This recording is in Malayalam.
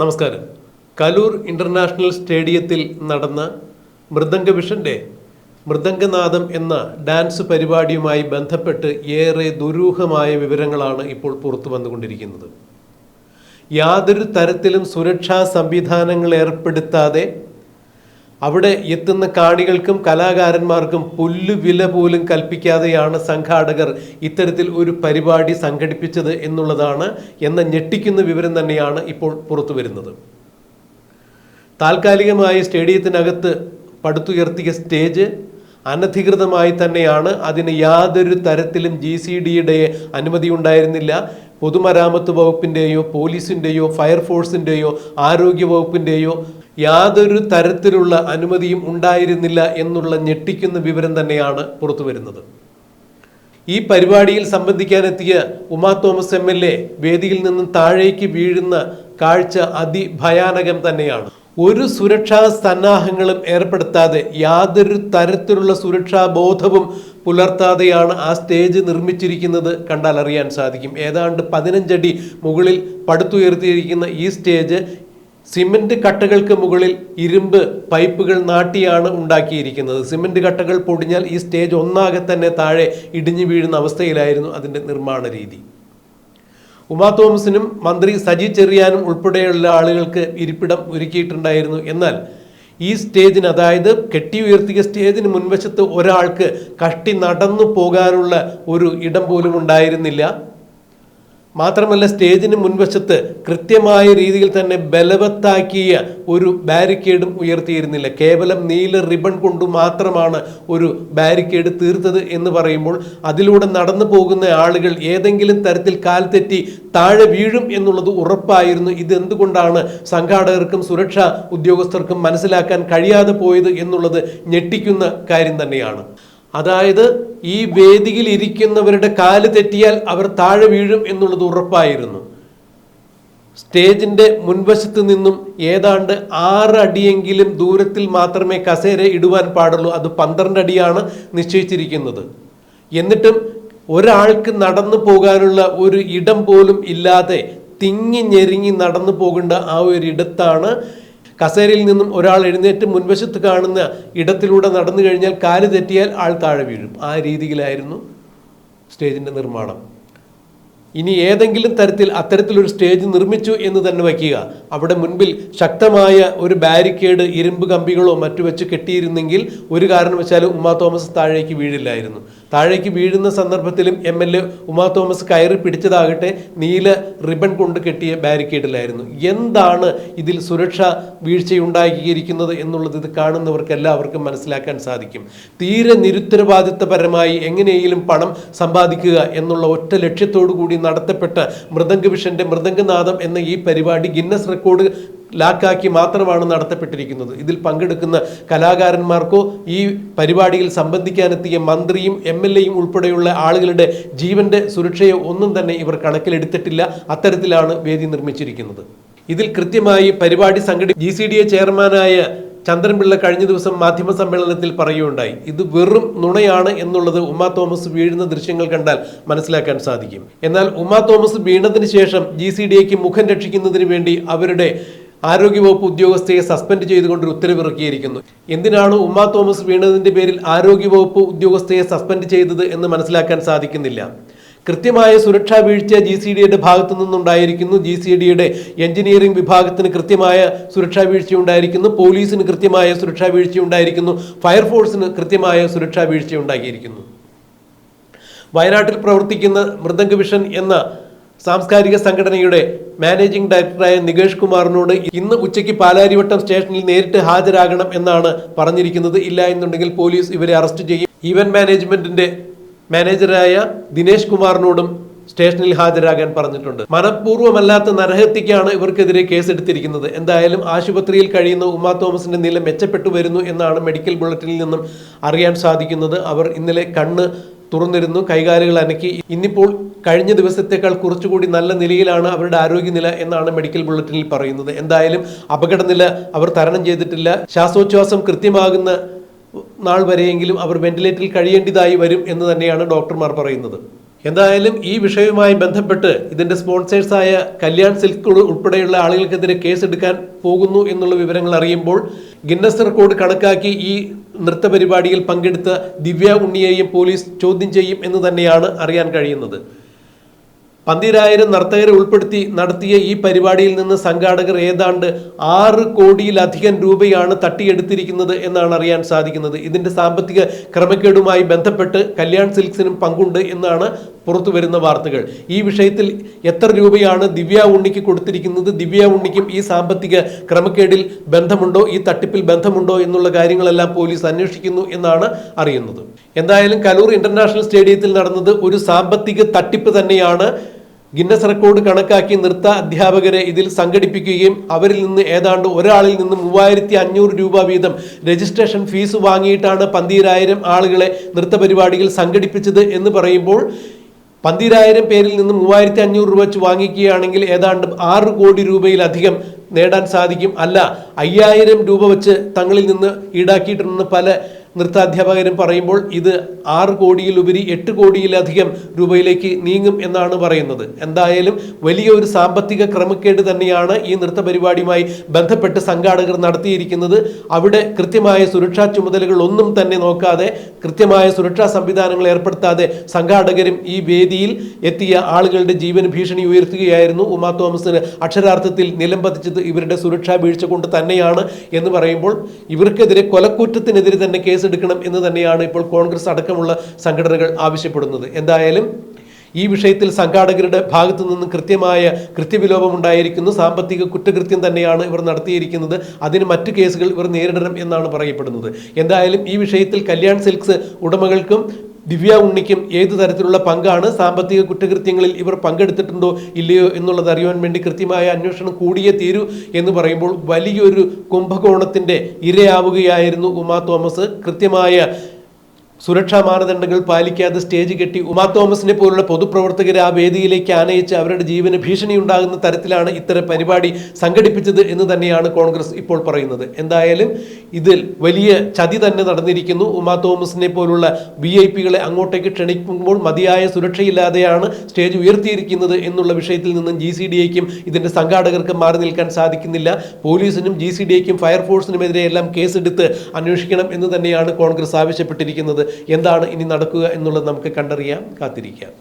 നമസ്കാരം. കലൂർ ഇന്റർനാഷണൽ സ്റ്റേഡിയത്തിൽ നടന്ന മൃദംഗ വിഷന്റെ മൃദംഗനാഥം എന്ന ഡാൻസ് പരിപാടിയുമായി ബന്ധപ്പെട്ട് ഏറെ ദുരൂഹമായ വിവരങ്ങളാണ് ഇപ്പോൾ പുറത്തു വന്നുകൊണ്ടിരിക്കുന്നത്. യാതൊരു തരത്തിലും സുരക്ഷാ സംവിധാനങ്ങൾ ഏർപ്പെടുത്താതെ അവിടെ എത്തുന്ന കാണികൾക്കും കലാകാരന്മാർക്കും പുല്ലുവില പോലും കൽപ്പിക്കാതെയാണ് സംഘാടകർ ഇത്തരത്തിൽ ഒരു പരിപാടി സംഘടിപ്പിച്ചത് എന്നുള്ളതാണ് എന്ന ഞെട്ടിക്കുന്ന വിവരം തന്നെയാണ് ഇപ്പോൾ പുറത്തു വരുന്നത്. താൽക്കാലികമായി സ്റ്റേഡിയത്തിനകത്ത് പടുത്തുയർത്തിയ സ്റ്റേജ് അനധികൃതമായി തന്നെയാണ്. അതിന് യാതൊരു തരത്തിലും ജി സി ഡിയുടെ അനുമതി ഉണ്ടായിരുന്നില്ല പൊതുമരാമത്ത് വകുപ്പിന്റെയോ പോലീസിന്റെയോ ഫയർഫോഴ്സിന്റെയോ ആരോഗ്യ വകുപ്പിന്റെയോ യാതൊരു തരത്തിലുള്ള അനുമതിയും ഉണ്ടായിരുന്നില്ല എന്നുള്ള ഞെട്ടിക്കുന്ന വിവരം തന്നെയാണ് പുറത്തു വരുന്നത്. ഈ പരിപാടിയിൽ സംബന്ധിക്കാനെത്തിയ Uma Thomas M L A വേദിയിൽ നിന്നും താഴേക്ക് വീഴുന്ന കാഴ്ച അതിഭയാനകം തന്നെയാണ്. ഒരു സുരക്ഷാ സന്നാഹങ്ങളും ഏർപ്പെടുത്താതെ യാതൊരു തരത്തിലുള്ള സുരക്ഷാ ബോധവും പുലർത്താതെയാണ് ആ സ്റ്റേജ് നിർമ്മിച്ചിരിക്കുന്നത് കണ്ടാൽ അറിയാൻ സാധിക്കും. ഏതാണ്ട് പതിനഞ്ചടി മുകളിൽ പടുത്തുയർത്തിയിരിക്കുന്ന ഈ സ്റ്റേജ് സിമന്റ് കട്ടകൾക്ക് മുകളിൽ ഇരുമ്പ് പൈപ്പുകൾ നാട്ടിയാണ് ഉണ്ടാക്കിയിരിക്കുന്നത്. സിമന്റ് കട്ടകൾ പൊടിഞ്ഞാൽ ഈ സ്റ്റേജ് ഒന്നാകെ തന്നെ താഴെ ഇടിഞ്ഞു വീഴുന്ന അവസ്ഥയിലായിരുന്നു അതിന്റെ നിർമ്മാണ രീതി. ഉമാ തോമസിനും മന്ത്രി സജി ചെറിയാനും ഉൾപ്പെടെയുള്ള ആളുകൾക്ക് ഇരിപ്പിടം ഒരുക്കിയിട്ടുണ്ടായിരുന്നു. എന്നാൽ ഈ സ്റ്റേജിന് അതായത് കെട്ടി ഉയർത്തിയ സ്റ്റേജിന് മുൻവശത്ത് ഒരാൾക്ക് കഷ്ടി നടന്നു പോകാനുള്ള ഒരു ഇടം പോലും ഉണ്ടായിരുന്നില്ല. മാത്രമല്ല സ്റ്റേജിന് മുൻവശത്ത് കൃത്യമായ രീതിയിൽ തന്നെ ബലവത്താക്കിയ ഒരു ബാരിക്കേഡും ഉയർത്തിയിരുന്നില്ല. കേവലം നീല റിബൺ കൊണ്ട് മാത്രമാണ് ഒരു ബാരിക്കേഡ് തീർത്തത് എന്ന് പറയുമ്പോൾ അതിലൂടെ നടന്നു പോകുന്ന ആളുകൾ ഏതെങ്കിലും തരത്തിൽ കാൽ തെറ്റി താഴെ വീഴും എന്നുള്ളത് ഉറപ്പായിരുന്നു. ഇതെന്തുകൊണ്ടാണ് സംഘാടകർക്കും സുരക്ഷാ ഉദ്യോഗസ്ഥർക്കും മനസ്സിലാക്കാൻ കഴിയാതെ പോയത് എന്നുള്ളത് ഞെട്ടിക്കുന്ന കാര്യം തന്നെയാണ്. അതായത് ഈ വേദിയിൽ ഇരിക്കുന്നവരുടെ കാൽ തെറ്റിയാൽ അവർ താഴെ വീഴും എന്നുള്ളത് ഉറപ്പായിരുന്നു. സ്റ്റേജിന്റെ മുൻവശത്ത് നിന്നും ഏതാണ്ട് ആറ് അടിയെങ്കിലും ദൂരത്തിൽ മാത്രമേ കസേര ഇടുവാൻ പാടുള്ളൂ. അത് പന്ത്രണ്ട് അടിയാണ് നിശ്ചയിച്ചിരിക്കുന്നത്. എന്നിട്ടും ഒരാൾക്ക് നടന്നു പോകാനുള്ള ഒരു ഇടം പോലും ഇല്ലാതെ തിങ്ങി ഞെരുങ്ങി നടന്നു പോകേണ്ട ആ ഒരു ഇടത്താണ് കസേരയിൽ നിന്നും ഒരാൾ എഴുന്നേറ്റ് മുൻവശത്ത് കാണുന്ന ഇടത്തിലൂടെ നടന്നു കഴിഞ്ഞാൽ കാൽ തെറ്റിയാൽ ആൾ താഴെ വീഴും. ആ രീതിയിലായിരുന്നു സ്റ്റേജിന്റെ നിർമ്മാണം. ഇനി ഏതെങ്കിലും തരത്തിൽ അത്തരത്തിലൊരു സ്റ്റേജ് നിർമ്മിച്ചു എന്ന് തന്നെ വയ്ക്കുക. അവിടെ മുൻപിൽ ശക്തമായ ഒരു ബാരിക്കേഡ് ഇരുമ്പ് കമ്പികളോ മറ്റു വെച്ച് കെട്ടിയിരുന്നെങ്കിൽ ഒരു കാരണവശാലും ഉമ്മ തോമസ് താഴേക്ക് വീഴില്ലായിരുന്നു. താഴേക്ക് വീഴുന്ന സന്ദർഭത്തിലും M L A Uma Thomas കയറി പിടിച്ചതാകട്ടെ നീല റിബൺ കൊണ്ട് കെട്ടിയ ബാരിക്കേഡിലായിരുന്നു. എന്താണ് ഇതിൽ സുരക്ഷ വീഴ്ചയുണ്ടാക്കിയിരിക്കുന്നത് എന്നുള്ളത് ഇത് കാണുന്നവർക്ക് എല്ലാവർക്കും മനസ്സിലാക്കാൻ സാധിക്കും. തീരെ നിരുത്തരവാദിത്തപരമായി എങ്ങനെയെങ്കിലും പണം സമ്പാദിക്കുക എന്നുള്ള ഒറ്റ ലക്ഷ്യത്തോടു കൂടി നടത്തപ്പെട്ട മൃദംഗവിഷന്റെ മൃദംഗനാഥം എന്ന ഈ പരിപാടി ഗിന്നസ് റെക്കോർഡ് ലാക്കാക്കി മാത്രമാണ് നടത്തപ്പെട്ടിരിക്കുന്നത്. ഇതിൽ പങ്കെടുക്കുന്ന കലാകാരന്മാർക്കോ ഈ പരിപാടിയിൽ സംബന്ധിക്കാനെത്തിയ മന്ത്രിയും എം എൽ എയും ഉൾപ്പെടെയുള്ള ആളുകളുടെ ജീവന്റെ സുരക്ഷയോ ഒന്നും തന്നെ ഇവർ കണക്കിലെടുത്തിട്ടില്ല. അത്തരത്തിലാണ് വേദി നിർമ്മിച്ചിരിക്കുന്നത്. ഇതിൽ കൃത്യമായി പരിപാടി സംഘടി ജി സി ഡി എ ചെയർമാനായ ചന്ദ്രൻപിള്ള കഴിഞ്ഞ ദിവസം മാധ്യമ സമ്മേളനത്തിൽ പറയുകയുണ്ടായി. ഇത് വെറും നുണയാണ് എന്നുള്ളത് ഉമ്മ തോമസ് വീഴുന്ന ദൃശ്യങ്ങൾ കണ്ടാൽ മനസ്സിലാക്കാൻ സാധിക്കും. എന്നാൽ ഉമ്മ തോമസ് വീണതിന് ശേഷം ജി സി ഡി എക്ക് മുഖം രക്ഷിക്കുന്നതിന് വേണ്ടി അവരുടെ ആരോഗ്യവകുപ്പ് ഉദ്യോഗസ്ഥയെ സസ്പെൻഡ് ചെയ്തുകൊണ്ട് ഒരു ഉത്തരവിറക്കിയിരിക്കുന്നു. എന്തിനാണ് ഉമ്മ തോമസ് വീണതിന്റെ പേരിൽ ആരോഗ്യവകുപ്പ് ഉദ്യോഗസ്ഥയെ സസ്പെൻഡ് ചെയ്തത് എന്ന് മനസ്സിലാക്കാൻ സാധിക്കുന്നില്ല. കൃത്യമായ സുരക്ഷാ വീഴ്ച ജി സി ഡിയുടെ ഭാഗത്തു നിന്നുണ്ടായിരിക്കുന്നു. ജി സി ഡിയുടെ എഞ്ചിനീയറിംഗ് വിഭാഗത്തിന് കൃത്യമായ സുരക്ഷാ വീഴ്ച ഉണ്ടായിരിക്കുന്നു പോലീസിന് കൃത്യമായ സുരക്ഷാ വീഴ്ച ഉണ്ടായിരിക്കുന്നു ഫയർഫോഴ്സിന് കൃത്യമായ സുരക്ഷാ വീഴ്ച ഉണ്ടാക്കിയിരിക്കുന്നു വയനാട്ടിൽ പ്രവർത്തിക്കുന്ന മൃദംഗ വിഷൻ എന്ന സാംസ്കാരിക സംഘടനയുടെ മാനേജിംഗ് ഡയറക്ടറായ നികേഷ് കുമാറിനോട് ഇന്ന് ഉച്ചയ്ക്ക് പാലാരിവട്ടം സ്റ്റേഷനിൽ നേരിട്ട് ഹാജരാകണം എന്നാണ് പറഞ്ഞിരിക്കുന്നത്. ഇല്ല എന്നുണ്ടെങ്കിൽ പോലീസ് ഇവരെ അറസ്റ്റ് ചെയ്യും. ഈവന്റ് മാനേജ്മെന്റിന്റെ മാനേജറായ ദിനേശ് കുമാറിനോടും സ്റ്റേഷനിൽ ഹാജരാകാൻ പറഞ്ഞിട്ടുണ്ട്. മനഃപൂർവമല്ലാത്ത നരഹത്യക്കാണ് ഇവർക്കെതിരെ കേസെടുത്തിരിക്കുന്നത്. എന്തായാലും ആശുപത്രിയിൽ കഴിയുന്ന ഉമ്മ തോമസിന്റെ നില മെച്ചപ്പെട്ടു വരുന്നു എന്നാണ് മെഡിക്കൽ ബുള്ളറ്റിനിൽ നിന്നും അറിയാൻ സാധിക്കുന്നത്. അവർ ഇന്നലെ കണ്ണ് തുറന്നിരുന്നു. കൈകാലുകൾ അനക്കി. ഇന്നിപ്പോൾ കഴിഞ്ഞ ദിവസത്തേക്കാൾ കുറച്ചുകൂടി നല്ല നിലയിലാണ് അവരുടെ ആരോഗ്യനില എന്നാണ് മെഡിക്കൽ ബുള്ളറ്റിനിൽ പറയുന്നത്. എന്തായാലും അപകടനില അവർ തരണം ചെയ്തിട്ടില്ല. ശ്വാസോച്ഛ്വാസം കൃത്യമാകുന്ന നാൾ വരെയെങ്കിലും അവർ വെന്റിലേറ്ററിൽ കഴിയേണ്ടതായി വരും എന്ന് തന്നെയാണ് ഡോക്ടർമാർ പറയുന്നത്. എന്തായാലും ഈ വിഷയവുമായി ബന്ധപ്പെട്ട് ഇതിന്റെ സ്പോൺസേഴ്സായ കല്യാൺ സിൽക്ക് ഉൾപ്പെടെയുള്ള ആളുകൾക്കെതിരെ കേസെടുക്കാൻ പോകുന്നു എന്നുള്ള വിവരങ്ങൾ അറിയുമ്പോൾ ഗിന്നസ് റെക്കോർഡ് കണക്കാക്കി ഈ നൃത്ത പരിപാടിയിൽ പങ്കെടുത്ത ദിവ്യ ഉണ്ണിയെയും പോലീസ് ചോദ്യം ചെയ്യും എന്ന് തന്നെയാണ് അറിയാൻ കഴിയുന്നത്. പന്തിരായിരം നർത്തകരെ ഉൾപ്പെടുത്തി നടത്തിയ ഈ പരിപാടിയിൽ നിന്ന് സംഘാടകർ ഏതാണ്ട് ആറ് കോടിയിലധികം രൂപയാണ് തട്ടിയെടുത്തിരിക്കുന്നത് എന്നാണ് അറിയാൻ സാധിക്കുന്നത്. ഇതിന്റെ സാമ്പത്തിക ക്രമക്കേടുമായി ബന്ധപ്പെട്ട് കല്യാൺ സിൽക്സിനും പങ്കുണ്ട് എന്നാണ് പുറത്തു വരുന്ന വാർത്തകൾ. ഈ വിഷയത്തിൽ എത്ര രൂപയാണ് ദിവ്യ ഉണ്ണിക്ക് കൊടുത്തിരിക്കുന്നത്? ദിവ്യ ഉണ്ണിക്കും ഈ സാമ്പത്തിക ക്രമക്കേടിൽ ബന്ധമുണ്ടോ? ഈ തട്ടിപ്പിൽ ബന്ധമുണ്ടോ? എന്നുള്ള കാര്യങ്ങളെല്ലാം പോലീസ് അന്വേഷിക്കുന്നു എന്നാണ് അറിയുന്നത്. എന്തായാലും കലൂർ ഇന്റർനാഷണൽ സ്റ്റേഡിയത്തിൽ നടന്നത് ഒരു സാമ്പത്തിക തട്ടിപ്പ് തന്നെയാണ്. ഗിന്നസ് റെക്കോർഡ് കണക്കാക്കി നൃത്ത അധ്യാപകരെ ഇതിൽ സംഘടിപ്പിക്കുകയും അവരിൽ നിന്ന് ഏതാണ്ട് ഒരാളിൽ നിന്ന് മൂവായിരത്തി അഞ്ഞൂറ് രൂപ വീതം രജിസ്ട്രേഷൻ ഫീസ് വാങ്ങിയിട്ടാണ് പന്തീരായിരം ആളുകളെ നൃത്ത പരിപാടിയിൽ സംഘടിപ്പിച്ചത് എന്ന് പറയുമ്പോൾ പന്തിരായിരം പേരിൽ നിന്ന് മൂവായിരത്തി അഞ്ഞൂറ് രൂപ വെച്ച് വാങ്ങിക്കുകയാണെങ്കിൽ ഏതാണ്ട് ആറ് കോടി രൂപയിലധികം നേടാൻ സാധിക്കും. അല്ല അയ്യായിരം രൂപ വെച്ച് തങ്ങളിൽ നിന്ന് ഈടാക്കിയിട്ടുണ്ടെന്ന് പല നൃത്താധ്യാപകരും പറയുമ്പോൾ ഇത് ആറ് കോടിയിലുപരി എട്ട് കോടിയിലധികം രൂപയിലേക്ക് നീങ്ങും എന്നാണ് പറയുന്നത്. എന്തായാലും വലിയ ഒരു സാമ്പത്തിക ക്രമക്കേട് തന്നെയാണ് ഈ നൃത്ത പരിപാടിയുമായി ബന്ധപ്പെട്ട് സംഘാടകർ നടത്തിയിരിക്കുന്നത്. അവിടെ കൃത്യമായ സുരക്ഷാ ചുമതലകൾ ഒന്നും തന്നെ നോക്കാതെ കൃത്യമായ സുരക്ഷാ സംവിധാനങ്ങൾ ഏർപ്പെടുത്താതെ സംഘാടകരും ഈ വേദിയിൽ എത്തിയ ആളുകളുടെ ജീവൻ ഭീഷണി ഉയർത്തുകയായിരുന്നു. ഉമാ തോമസിന് അക്ഷരാർത്ഥത്തിൽ നിലം പതിച്ചത് ഇവരുടെ സുരക്ഷാ വീഴ്ച കൊണ്ട് തന്നെയാണ് എന്ന് പറയുമ്പോൾ ഇവർക്കെതിരെ കൊലക്കുറ്റത്തിനെതിരെ തന്നെ കേസെടുക്കണം എന്ന് തന്നെയാണ് ഇപ്പോൾ കോൺഗ്രസ് അടക്കമുള്ള സംഘടനകൾ ആവശ്യപ്പെടുന്നത്. എന്തായാലും ഈ വിഷയത്തിൽ സംഘാടകരുടെ ഭാഗത്തു നിന്ന് കൃത്യമായ കൃത്യവിലോപം ഉണ്ടായിരിക്കുന്നു. സാമ്പത്തിക കുറ്റകൃത്യം തന്നെയാണ് ഇവർ നടത്തിയിരിക്കുന്നത്. അതിന് മറ്റു കേസുകൾ ഇവർ നേരിടണം എന്നാണ് പറയപ്പെടുന്നത്. എന്തായാലും ഈ വിഷയത്തിൽ കല്യാൺ സിൽക്സ് ഉടമകൾക്കും ദിവ്യ ഉണ്ണിക്കും ഏതു തരത്തിലുള്ള പങ്കാണ്? സാമ്പത്തിക കുറ്റകൃത്യങ്ങളിൽ ഇവർ പങ്കെടുത്തിട്ടുണ്ടോ ഇല്ലയോ എന്നുള്ളത് അറിയുവാൻ വേണ്ടി കൃത്യമായ അന്വേഷണം കൂടിയേ തീരൂ എന്ന് പറയുമ്പോൾ വലിയൊരു കുംഭകോണത്തിന്റെ ഇരയാവുകയായിരുന്നു ഉമാ തോമസ്. കൃത്യമായ സുരക്ഷാ മാനദണ്ഡങ്ങൾ പാലിക്കാതെ സ്റ്റേജ് കെട്ടി ഉമാ തോമസിനെ പോലുള്ള പൊതുപ്രവർത്തകരെ ആ വേദിയിലേക്ക് ആനയിച്ച് അവരുടെ ജീവന് ഭീഷണി ഉണ്ടാകുന്ന തരത്തിലാണ് ഇത്തരം പരിപാടി സംഘടിപ്പിച്ചത് എന്ന് തന്നെയാണ് കോൺഗ്രസ് ഇപ്പോൾ പറയുന്നത്. എന്തായാലും ഇതിൽ വലിയ ചതി തന്നെ നടന്നിരിക്കുന്നു. ഉമാ തോമസിനെ പോലുള്ള വി ഐ പികളെ അങ്ങോട്ടേക്ക് ക്ഷണിക്കുമ്പോൾ മതിയായ സുരക്ഷയില്ലാതെയാണ് സ്റ്റേജ് ഉയർത്തിയിരിക്കുന്നത് എന്നുള്ള വിഷയത്തിൽ നിന്നും ജി സി ഡി ഇതിന്റെ സംഘാടകർക്കും മാറി നിൽക്കാൻ സാധിക്കുന്നില്ല. പോലീസിനും ജി സി ഡി എക്കും ഫയർഫോഴ്സിനുമെതിരെ എല്ലാം കേസെടുത്ത് അന്വേഷിക്കണം എന്ന് തന്നെയാണ് കോൺഗ്രസ് ആവശ്യപ്പെട്ടിരിക്കുന്നത്. എന്താണ് ഇനി നടക്കുക എന്നുള്ളത് നമുക്ക് കണ്ടറിയാം കാത്തിരിക്കാം.